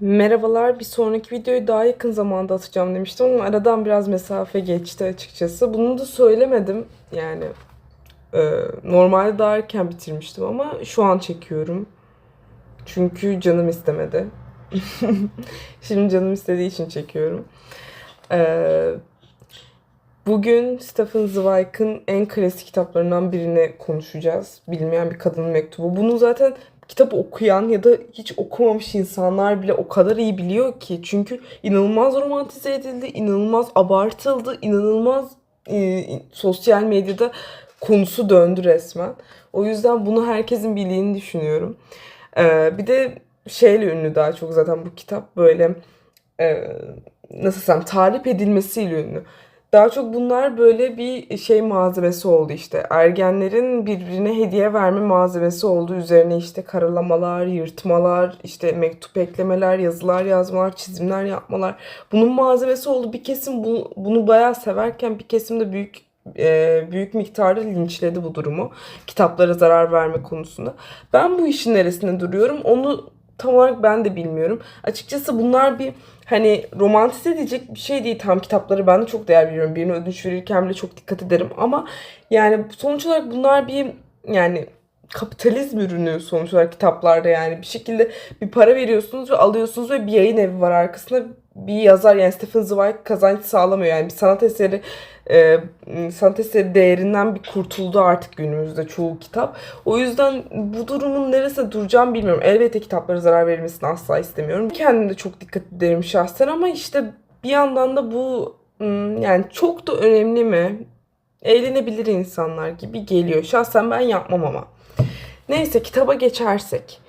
Merhabalar, bir sonraki videoyu daha yakın zamanda atacağım demiştim ama aradan biraz mesafe geçti açıkçası. Bunu da söylemedim yani. e, normalde daha erken bitirmiştim ama şu an çekiyorum. Çünkü canım istemedi. Şimdi canım istediği için çekiyorum. E, bugün Stephen Zweig'ın en klasik kitaplarından birini konuşacağız. Bilmeyen bir kadının mektubu. Bunu zaten kitap okuyan ya da hiç okumamış insanlar bile o kadar iyi biliyor ki. Çünkü inanılmaz romantize edildi, inanılmaz abartıldı, inanılmaz e, sosyal medyada konusu döndü resmen. O yüzden bunu herkesin bildiğini düşünüyorum. Ee, bir de şeyle ünlü daha çok zaten bu kitap böyle e, nasıl desem tarif edilmesiyle ünlü. Daha çok bunlar böyle bir şey malzemesi oldu işte. Ergenlerin birbirine hediye verme malzemesi oldu. Üzerine işte karalamalar, yırtmalar, işte mektup eklemeler, yazılar yazmalar, çizimler yapmalar. Bunun malzemesi oldu. Bir kesim bu, bunu bayağı severken bir kesim de büyük e, büyük miktarda linçledi bu durumu. Kitaplara zarar verme konusunda. Ben bu işin neresinde duruyorum onu tam olarak ben de bilmiyorum. Açıkçası bunlar bir hani romantize edecek bir şey değil. Tam kitapları ben de çok değer veriyorum. Birine ödünç verirken bile çok dikkat ederim. Ama yani sonuç olarak bunlar bir yani kapitalizm ürünü sonuç olarak kitaplarda yani bir şekilde bir para veriyorsunuz ve alıyorsunuz ve bir yayın evi var arkasında bir yazar yani Stephen Zweig kazanç sağlamıyor yani bir sanat eseri e, sanat eseri değerinden bir kurtuldu artık günümüzde çoğu kitap. O yüzden bu durumun neresinde duracağım bilmiyorum. Elbette kitaplara zarar verilmesini asla istemiyorum. Kendim de çok dikkat ederim şahsen ama işte bir yandan da bu yani çok da önemli mi? Eğlenebilir insanlar gibi geliyor. Şahsen ben yapmam ama. Neyse kitaba geçersek.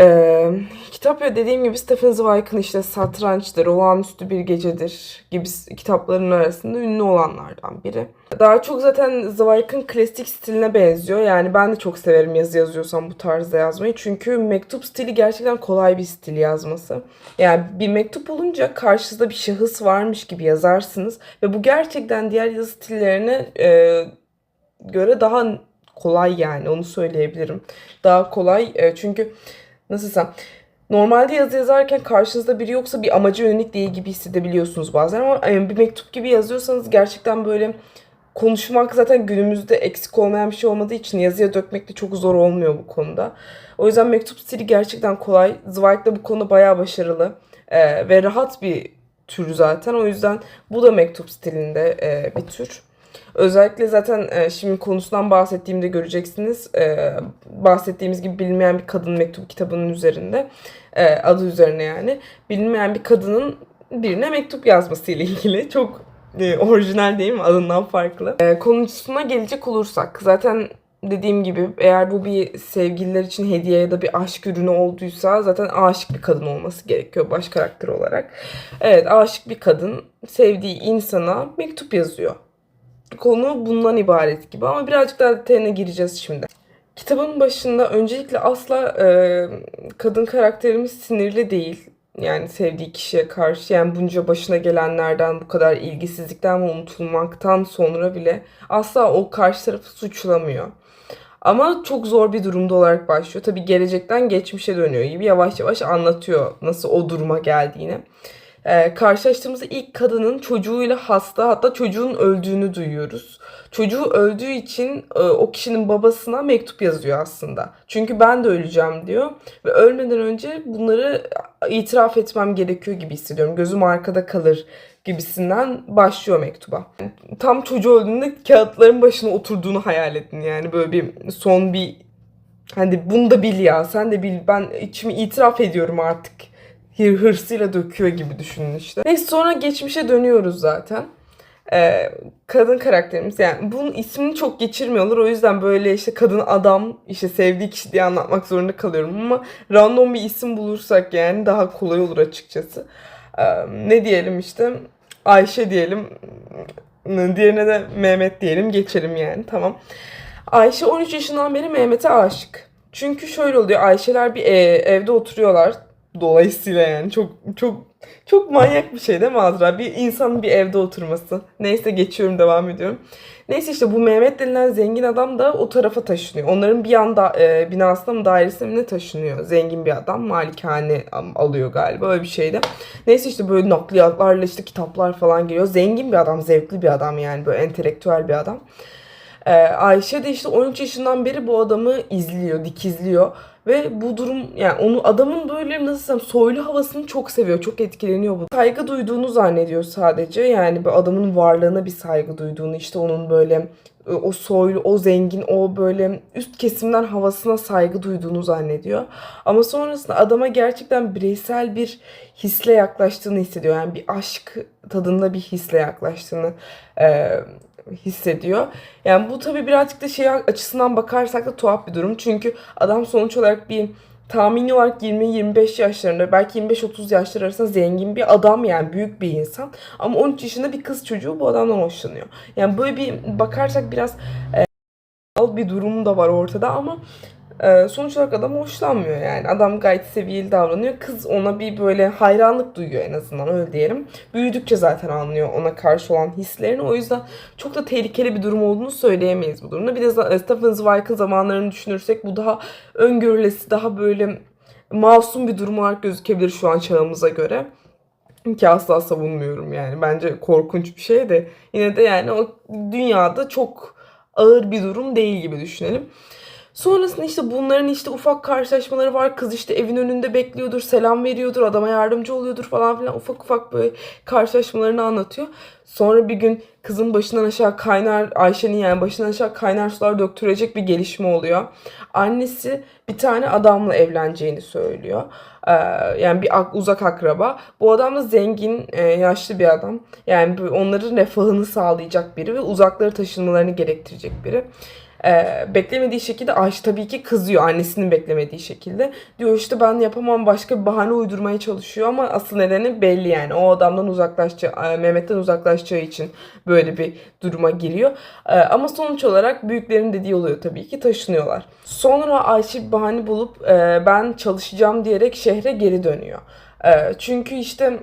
Ee, kitap ya dediğim gibi Stephen Zweig'ın işte Satrançtır, Olağanüstü Bir Gecedir gibi kitapların arasında ünlü olanlardan biri. Daha çok zaten Zweig'ın klasik stiline benziyor. Yani ben de çok severim yazı yazıyorsam bu tarzda yazmayı. Çünkü mektup stili gerçekten kolay bir stil yazması. Yani bir mektup olunca karşınızda bir şahıs varmış gibi yazarsınız. Ve bu gerçekten diğer yazı stillerine e, göre daha kolay yani onu söyleyebilirim. Daha kolay e, çünkü nasıl desem normalde yazı yazarken karşınızda biri yoksa bir amaca yönelik değil gibi hissedebiliyorsunuz bazen ama e, bir mektup gibi yazıyorsanız gerçekten böyle konuşmak zaten günümüzde eksik olmayan bir şey olmadığı için yazıya dökmek de çok zor olmuyor bu konuda. O yüzden mektup stili gerçekten kolay. Zweig de bu konuda bayağı başarılı e, ve rahat bir tür zaten. O yüzden bu da mektup stilinde e, bir tür. Özellikle zaten e, şimdi konusundan bahsettiğimde göreceksiniz. E, bahsettiğimiz gibi bilinmeyen bir kadın mektubu kitabının üzerinde. E, adı üzerine yani. Bilinmeyen bir kadının birine mektup yazması ile ilgili. Çok e, orijinal değil mi? Adından farklı. E, konusuna gelecek olursak zaten dediğim gibi eğer bu bir sevgililer için hediye ya da bir aşk ürünü olduysa zaten aşık bir kadın olması gerekiyor baş karakter olarak. Evet aşık bir kadın sevdiği insana mektup yazıyor konu bundan ibaret gibi ama birazcık daha detayına gireceğiz şimdi. Kitabın başında öncelikle asla e, kadın karakterimiz sinirli değil. Yani sevdiği kişiye karşı yani bunca başına gelenlerden bu kadar ilgisizlikten ve unutulmaktan sonra bile asla o karşı tarafı suçlamıyor. Ama çok zor bir durumda olarak başlıyor. Tabii gelecekten geçmişe dönüyor gibi yavaş yavaş anlatıyor nasıl o duruma geldiğini e, karşılaştığımızda ilk kadının çocuğuyla hasta hatta çocuğun öldüğünü duyuyoruz. Çocuğu öldüğü için e, o kişinin babasına mektup yazıyor aslında. Çünkü ben de öleceğim diyor ve ölmeden önce bunları itiraf etmem gerekiyor gibi hissediyorum. Gözüm arkada kalır gibisinden başlıyor mektuba. Tam çocuğu öldüğünde kağıtların başına oturduğunu hayal edin yani böyle bir son bir hani bunu da bil ya sen de bil ben içimi itiraf ediyorum artık hırsıyla döküyor gibi düşünün işte. Neyse sonra geçmişe dönüyoruz zaten. Ee, kadın karakterimiz yani bunun ismini çok geçirmiyorlar o yüzden böyle işte kadın adam işte sevdiği kişi diye anlatmak zorunda kalıyorum ama random bir isim bulursak yani daha kolay olur açıkçası. Ee, ne diyelim işte Ayşe diyelim diğerine de Mehmet diyelim geçelim yani tamam. Ayşe 13 yaşından beri Mehmet'e aşık. Çünkü şöyle oluyor Ayşeler bir e, evde oturuyorlar dolayısıyla yani çok çok çok manyak bir şey değil mi Azra? Bir insanın bir evde oturması. Neyse geçiyorum devam ediyorum. Neyse işte bu Mehmet denilen zengin adam da o tarafa taşınıyor. Onların bir yanda e, binasına mı dairesine mi ne taşınıyor? Zengin bir adam malikane alıyor galiba öyle bir şeyde. Neyse işte böyle nakliyatlarla işte kitaplar falan geliyor. Zengin bir adam, zevkli bir adam yani böyle entelektüel bir adam. Ee, Ayşe de işte 13 yaşından beri bu adamı izliyor, dikizliyor. Ve bu durum yani onu adamın böyle nasıl desem soylu havasını çok seviyor, çok etkileniyor bu. Saygı duyduğunu zannediyor sadece. Yani bu adamın varlığına bir saygı duyduğunu, işte onun böyle e, o soylu, o zengin, o böyle üst kesimden havasına saygı duyduğunu zannediyor. Ama sonrasında adama gerçekten bireysel bir hisle yaklaştığını hissediyor. Yani bir aşk tadında bir hisle yaklaştığını e, hissediyor. Yani bu tabii birazcık da şey açısından bakarsak da tuhaf bir durum. Çünkü adam sonuç olarak bir tahmini olarak 20-25 yaşlarında belki 25-30 yaşlar arasında zengin bir adam yani büyük bir insan. Ama 13 yaşında bir kız çocuğu bu adamdan hoşlanıyor. Yani böyle bir bakarsak biraz e, bir durum da var ortada ama e, sonuç olarak adam hoşlanmıyor yani. Adam gayet seviyeli davranıyor. Kız ona bir böyle hayranlık duyuyor en azından öyle diyelim. Büyüdükçe zaten anlıyor ona karşı olan hislerini. O yüzden çok da tehlikeli bir durum olduğunu söyleyemeyiz bu durumda. Bir de Stephen Zweig'ın zamanlarını düşünürsek bu daha öngörülesi, daha böyle masum bir durum olarak gözükebilir şu an çağımıza göre. Ki asla savunmuyorum yani. Bence korkunç bir şey de yine de yani o dünyada çok ağır bir durum değil gibi düşünelim. Sonrasında işte bunların işte ufak karşılaşmaları var. Kız işte evin önünde bekliyordur, selam veriyordur, adama yardımcı oluyordur falan filan. Ufak ufak böyle karşılaşmalarını anlatıyor. Sonra bir gün kızın başından aşağı kaynar, Ayşe'nin yani başından aşağı kaynar sular döktürecek bir gelişme oluyor. Annesi bir tane adamla evleneceğini söylüyor. Ee, yani bir ak- uzak akraba. Bu adam da zengin, e, yaşlı bir adam. Yani onların refahını sağlayacak biri ve uzaklara taşınmalarını gerektirecek biri. Ee, beklemediği şekilde Ayşe tabii ki kızıyor annesinin beklemediği şekilde. Diyor işte ben yapamam başka bir bahane uydurmaya çalışıyor ama asıl nedeni belli yani. O adamdan uzaklaşacağı, e, Mehmet'ten uzaklaşacağı için böyle bir duruma giriyor. Ee, ama sonuç olarak büyüklerin dediği oluyor tabii ki taşınıyorlar. Sonra Ayşe bir bahane bulup e, ben çalışacağım diyerek şehre geri dönüyor. E, çünkü işte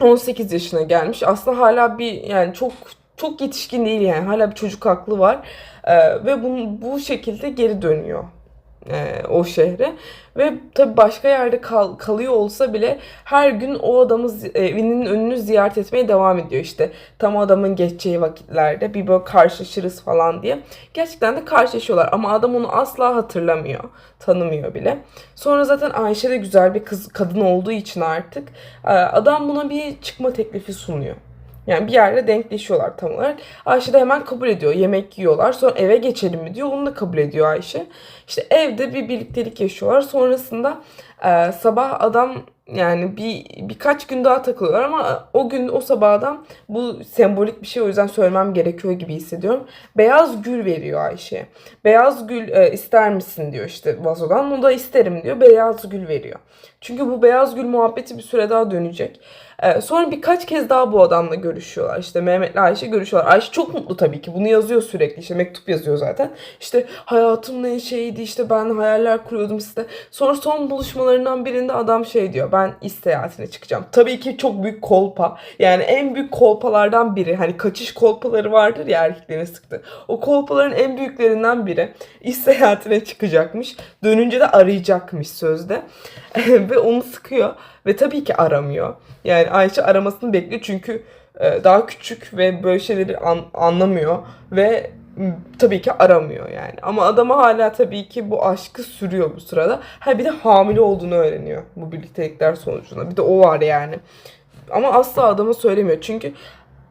18 yaşına gelmiş. Aslında hala bir yani çok çok yetişkin değil yani. Hala bir çocuk aklı var. Ee, ve bu, bu şekilde geri dönüyor e, o şehre. Ve tabii başka yerde kal, kalıyor olsa bile her gün o adamı zi- evinin önünü ziyaret etmeye devam ediyor işte. Tam adamın geçeceği vakitlerde bir böyle karşılaşırız falan diye. Gerçekten de karşılaşıyorlar ama adam onu asla hatırlamıyor. Tanımıyor bile. Sonra zaten Ayşe de güzel bir kız kadın olduğu için artık e, adam buna bir çıkma teklifi sunuyor. Yani bir yerde denkleşiyorlar tam olarak. Ayşe de hemen kabul ediyor. Yemek yiyorlar. Sonra eve geçelim mi diyor. Onu da kabul ediyor Ayşe. İşte evde bir birliktelik yaşıyorlar. Sonrasında e, sabah adam yani bir birkaç gün daha takılıyorlar ama o gün o sabah adam bu sembolik bir şey o yüzden söylemem gerekiyor gibi hissediyorum. Beyaz gül veriyor Ayşe'ye. Beyaz gül e, ister misin diyor işte vazodan. O da isterim diyor. Beyaz gül veriyor. Çünkü bu beyaz gül muhabbeti bir süre daha dönecek. Ee, sonra birkaç kez daha bu adamla görüşüyorlar. İşte Mehmet'le Ayşe görüşüyorlar. Ayşe çok mutlu tabii ki. Bunu yazıyor sürekli. İşte mektup yazıyor zaten. İşte hayatımın en şeyiydi. işte ben hayaller kuruyordum size. Sonra son buluşmalarından birinde adam şey diyor. Ben iş seyahatine çıkacağım. Tabii ki çok büyük kolpa. Yani en büyük kolpalardan biri. Hani kaçış kolpaları vardır ya erkeklerin sıktı. O kolpaların en büyüklerinden biri. İş seyahatine çıkacakmış. Dönünce de arayacakmış sözde. Ve onu sıkıyor. Ve tabii ki aramıyor. Yani Ayşe aramasını bekliyor çünkü e, daha küçük ve böyle şeyleri an- anlamıyor ve tabii ki aramıyor yani. Ama adama hala tabii ki bu aşkı sürüyor bu sırada. Ha bir de hamile olduğunu öğreniyor bu birliktelikler sonucunda. Bir de o var yani. Ama asla adama söylemiyor. Çünkü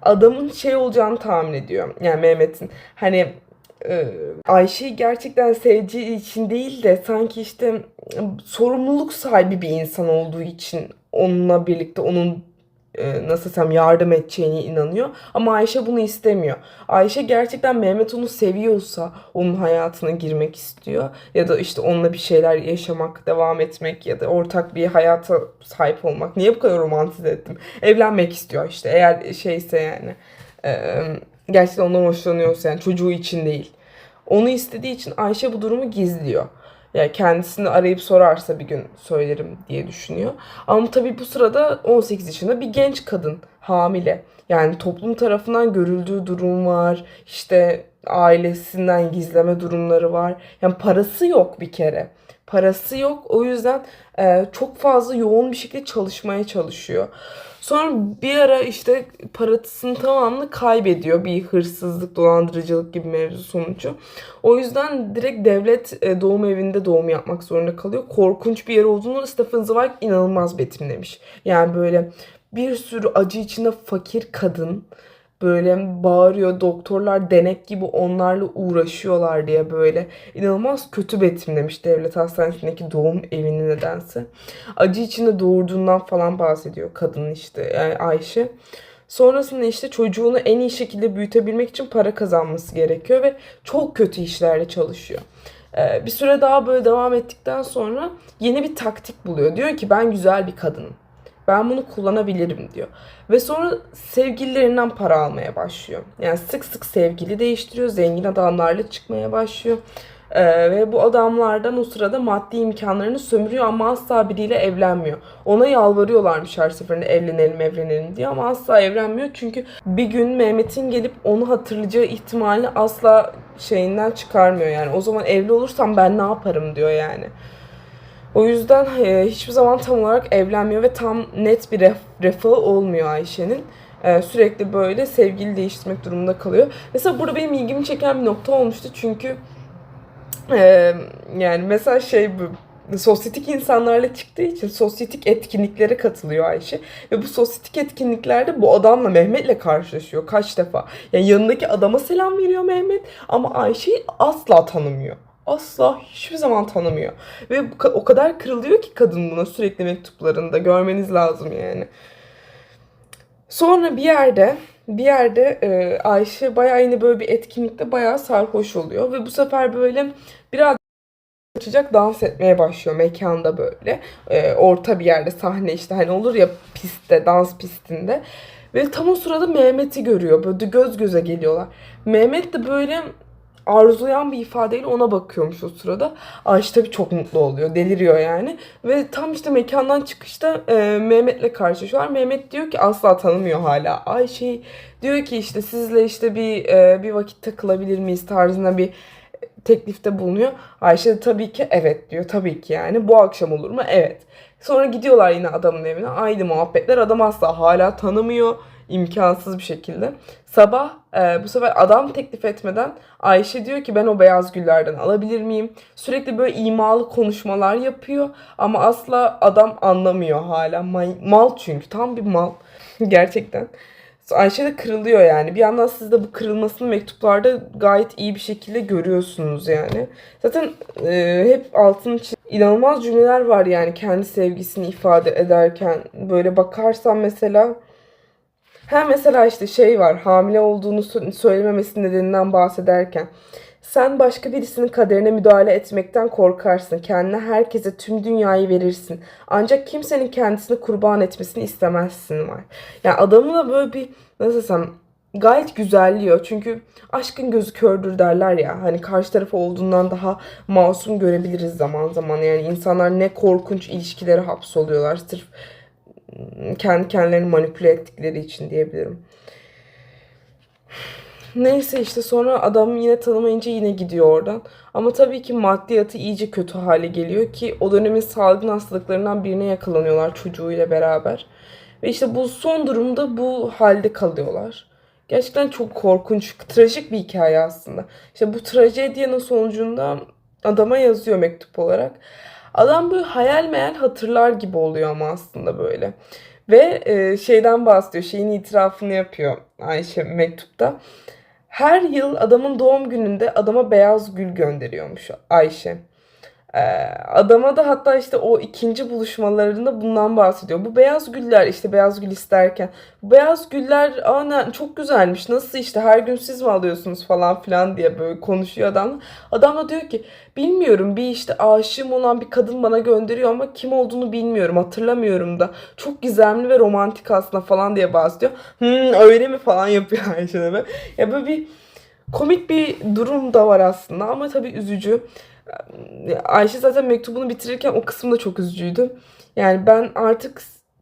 adamın şey olacağını tahmin ediyor. Yani Mehmet'in hani Ayşe'yi gerçekten sevdiği için değil de sanki işte sorumluluk sahibi bir insan olduğu için onunla birlikte onun e, nasıl desem yardım edeceğine inanıyor. Ama Ayşe bunu istemiyor. Ayşe gerçekten Mehmet onu seviyorsa onun hayatına girmek istiyor. Ya da işte onunla bir şeyler yaşamak, devam etmek ya da ortak bir hayata sahip olmak. Niye bu kadar romantize ettim? Evlenmek istiyor işte eğer şeyse yani. e, gerçekten ondan hoşlanıyorsa yani çocuğu için değil. Onu istediği için Ayşe bu durumu gizliyor. Yani kendisini arayıp sorarsa bir gün söylerim diye düşünüyor. Ama tabii bu sırada 18 yaşında bir genç kadın hamile. Yani toplum tarafından görüldüğü durum var. İşte ailesinden gizleme durumları var. Yani parası yok bir kere. Parası yok. O yüzden e, çok fazla yoğun bir şekilde çalışmaya çalışıyor. Sonra bir ara işte parasının tamamını kaybediyor bir hırsızlık, dolandırıcılık gibi mevzu sonucu. O yüzden direkt devlet e, doğum evinde doğum yapmak zorunda kalıyor. Korkunç bir yer olduğunu Stephen Zweig inanılmaz betimlemiş. Yani böyle bir sürü acı içinde fakir kadın böyle bağırıyor. Doktorlar denek gibi onlarla uğraşıyorlar diye böyle inanılmaz kötü betimlemiş devlet hastanesindeki doğum evini nedense. Acı içinde doğurduğundan falan bahsediyor kadın işte yani Ayşe. Sonrasında işte çocuğunu en iyi şekilde büyütebilmek için para kazanması gerekiyor ve çok kötü işlerle çalışıyor. Ee, bir süre daha böyle devam ettikten sonra yeni bir taktik buluyor. Diyor ki ben güzel bir kadınım. Ben bunu kullanabilirim diyor. Ve sonra sevgililerinden para almaya başlıyor. Yani sık sık sevgili değiştiriyor. Zengin adamlarla çıkmaya başlıyor. Ee, ve bu adamlardan o sırada maddi imkanlarını sömürüyor ama asla biriyle evlenmiyor. Ona yalvarıyorlarmış her seferinde evlenelim evlenelim diye ama asla evlenmiyor. Çünkü bir gün Mehmet'in gelip onu hatırlayacağı ihtimalini asla şeyinden çıkarmıyor yani. O zaman evli olursam ben ne yaparım diyor yani. O yüzden e, hiçbir zaman tam olarak evlenmiyor ve tam net bir ref, refahı olmuyor Ayşe'nin. E, sürekli böyle sevgili değiştirmek durumunda kalıyor. Mesela burada benim ilgimi çeken bir nokta olmuştu çünkü e, yani mesela şey bu sosyetik insanlarla çıktığı için sosyetik etkinliklere katılıyor Ayşe. Ve bu sosyetik etkinliklerde bu adamla Mehmet'le karşılaşıyor kaç defa. Yani yanındaki adama selam veriyor Mehmet ama Ayşe'yi asla tanımıyor asla hiçbir zaman tanımıyor. Ve o kadar kırılıyor ki kadın buna sürekli mektuplarında. Görmeniz lazım yani. Sonra bir yerde bir yerde e, Ayşe bayağı yine böyle bir etkinlikte bayağı sarhoş oluyor. Ve bu sefer böyle biraz açacak dans etmeye başlıyor mekanda böyle. E, orta bir yerde sahne işte hani olur ya pistte dans pistinde. Ve tam o sırada Mehmet'i görüyor. Böyle göz göze geliyorlar. Mehmet de böyle arzulayan bir ifadeyle ona bakıyormuş o sırada. Ayşe tabii çok mutlu oluyor. Deliriyor yani. Ve tam işte mekandan çıkışta e, Mehmet'le karşılaşıyorlar. Mehmet diyor ki asla tanımıyor hala Ayşe'yi. Diyor ki işte sizle işte bir e, bir vakit takılabilir miyiz tarzında bir teklifte bulunuyor. Ayşe de tabii ki evet diyor. Tabii ki yani. Bu akşam olur mu? Evet. Sonra gidiyorlar yine adamın evine. Aynı muhabbetler. Adam asla hala tanımıyor imkansız bir şekilde. Sabah e, bu sefer adam teklif etmeden Ayşe diyor ki ben o beyaz güllerden alabilir miyim? Sürekli böyle imalı konuşmalar yapıyor ama asla adam anlamıyor hala. Mal çünkü tam bir mal gerçekten. Ayşe de kırılıyor yani. Bir yandan siz de bu kırılmasını mektuplarda gayet iyi bir şekilde görüyorsunuz yani. Zaten e, hep altın için inanılmaz cümleler var yani kendi sevgisini ifade ederken. Böyle bakarsan mesela Ha mesela işte şey var hamile olduğunu söylememesi nedeninden bahsederken. Sen başka birisinin kaderine müdahale etmekten korkarsın. Kendine herkese tüm dünyayı verirsin. Ancak kimsenin kendisini kurban etmesini istemezsin var. Yani adamı da böyle bir nasıl desem gayet güzelliyor. Çünkü aşkın gözü kördür derler ya. Hani karşı tarafı olduğundan daha masum görebiliriz zaman zaman. Yani insanlar ne korkunç ilişkilere hapsoluyorlar. Sırf kendi kendilerini manipüle ettikleri için diyebilirim. Neyse işte sonra adam yine tanımayınca yine gidiyor oradan. Ama tabii ki maddiyatı iyice kötü hale geliyor ki o dönemin salgın hastalıklarından birine yakalanıyorlar çocuğuyla beraber. Ve işte bu son durumda bu halde kalıyorlar. Gerçekten çok korkunç, trajik bir hikaye aslında. İşte bu trajediyanın sonucunda adama yazıyor mektup olarak. Adam böyle hayal meyal hatırlar gibi oluyor ama aslında böyle. Ve e, şeyden bahsediyor, şeyin itirafını yapıyor Ayşe mektupta. Her yıl adamın doğum gününde adama beyaz gül gönderiyormuş Ayşe. Ee, adama da hatta işte o ikinci buluşmalarında bundan bahsediyor. Bu beyaz güller işte beyaz gül isterken. Bu beyaz güller ana çok güzelmiş. Nasıl işte her gün siz mi alıyorsunuz falan filan diye böyle konuşuyor adam. Adam da diyor ki bilmiyorum bir işte aşığım olan bir kadın bana gönderiyor ama kim olduğunu bilmiyorum hatırlamıyorum da. Çok gizemli ve romantik aslında falan diye bahsediyor. Hmm, öyle mi falan yapıyor Ayşe. Ya böyle bir komik bir durum da var aslında ama tabii üzücü. Ayşe zaten mektubunu bitirirken o kısım da çok üzücüydü. Yani ben artık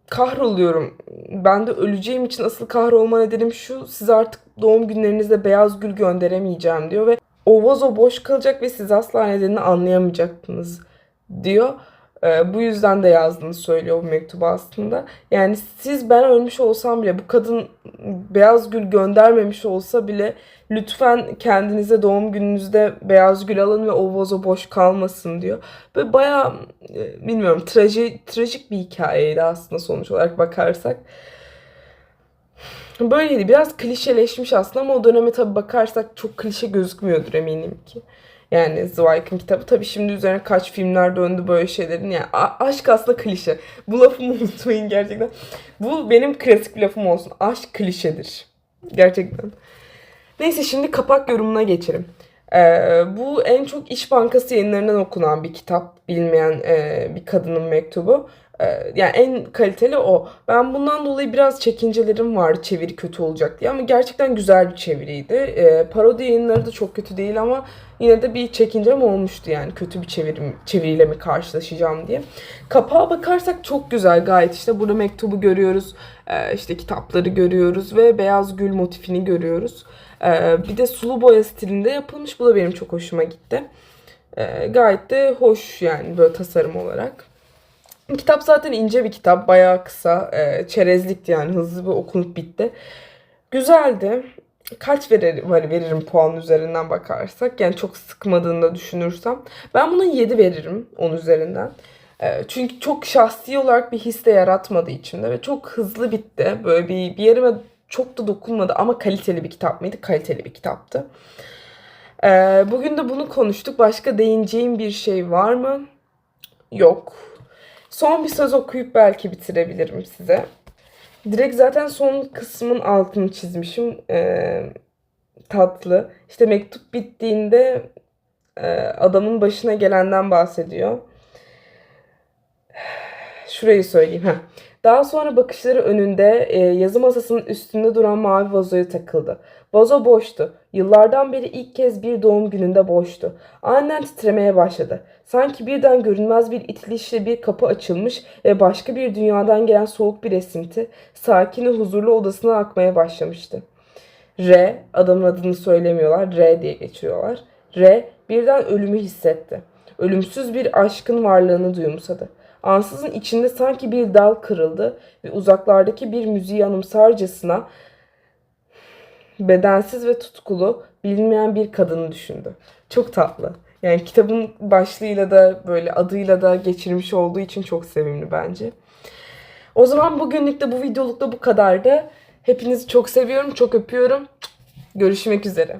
kahroluyorum. Ben de öleceğim için asıl kahrolma nedenim şu. Size artık doğum günlerinizde beyaz gül gönderemeyeceğim diyor ve o vazo boş kalacak ve siz asla nedenini anlayamayacaksınız diyor. Ee, bu yüzden de yazdığını söylüyor bu mektubu aslında. Yani siz ben ölmüş olsam bile bu kadın beyaz gül göndermemiş olsa bile lütfen kendinize doğum gününüzde beyaz gül alın ve o vazo boş kalmasın diyor. Ve bayağı e, bilmiyorum traji, trajik bir hikayeydi aslında sonuç olarak bakarsak. Böyleydi. Biraz klişeleşmiş aslında ama o döneme tabii bakarsak çok klişe gözükmüyordur eminim ki. Yani Zweig'in kitabı. Tabii şimdi üzerine kaç filmler döndü böyle şeylerin. Yani aşk aslında klişe. Bu lafımı unutmayın gerçekten. Bu benim klasik bir lafım olsun. Aşk klişedir. Gerçekten. Neyse şimdi kapak yorumuna geçelim. Ee, bu en çok İş Bankası yayınlarından okunan bir kitap. Bilmeyen e, bir kadının mektubu. Ee, yani en kaliteli o. Ben bundan dolayı biraz çekincelerim vardı çeviri kötü olacak diye ama gerçekten güzel bir çeviriydi. Ee, parodi yayınları da çok kötü değil ama yine de bir çekincem olmuştu yani kötü bir çevirim, çeviriyle mi karşılaşacağım diye. Kapağa bakarsak çok güzel gayet işte burada mektubu görüyoruz, ee, işte kitapları görüyoruz ve beyaz gül motifini görüyoruz. Ee, bir de sulu boya stilinde yapılmış bu da benim çok hoşuma gitti. Ee, gayet de hoş yani böyle tasarım olarak. Kitap zaten ince bir kitap. Bayağı kısa. E, çerezlikti yani. Hızlı bir okunup bitti. Güzeldi. Kaç verir, veririm puan üzerinden bakarsak. Yani çok sıkmadığını da düşünürsem. Ben buna 7 veririm 10 üzerinden. E, çünkü çok şahsi olarak bir his de yaratmadı içimde. Ve çok hızlı bitti. Böyle bir, bir yerime çok da dokunmadı. Ama kaliteli bir kitap mıydı? Kaliteli bir kitaptı. E, bugün de bunu konuştuk. Başka değineceğim bir şey var mı? Yok. Son bir söz okuyup belki bitirebilirim size. Direkt zaten son kısmın altını çizmişim. Ee, tatlı. İşte mektup bittiğinde e, adamın başına gelenden bahsediyor. Şurayı söyleyeyim. Heh. Daha sonra bakışları önünde e, yazı masasının üstünde duran mavi vazoya takıldı. Vazo boştu. Yıllardan beri ilk kez bir doğum gününde boştu. Aniden titremeye başladı. Sanki birden görünmez bir itilişle bir kapı açılmış ve başka bir dünyadan gelen soğuk bir esinti sakin ve huzurlu odasına akmaya başlamıştı. R, adamın adını söylemiyorlar, R diye geçiyorlar. R birden ölümü hissetti. Ölümsüz bir aşkın varlığını duyumsadı. Ansızın içinde sanki bir dal kırıldı ve uzaklardaki bir müziği anımsarcasına bedensiz ve tutkulu bilinmeyen bir kadını düşündü. Çok tatlı. Yani kitabın başlığıyla da böyle adıyla da geçirmiş olduğu için çok sevimli bence. O zaman bugünlük de bu videoluk da bu kadardı. Hepinizi çok seviyorum, çok öpüyorum. Görüşmek üzere.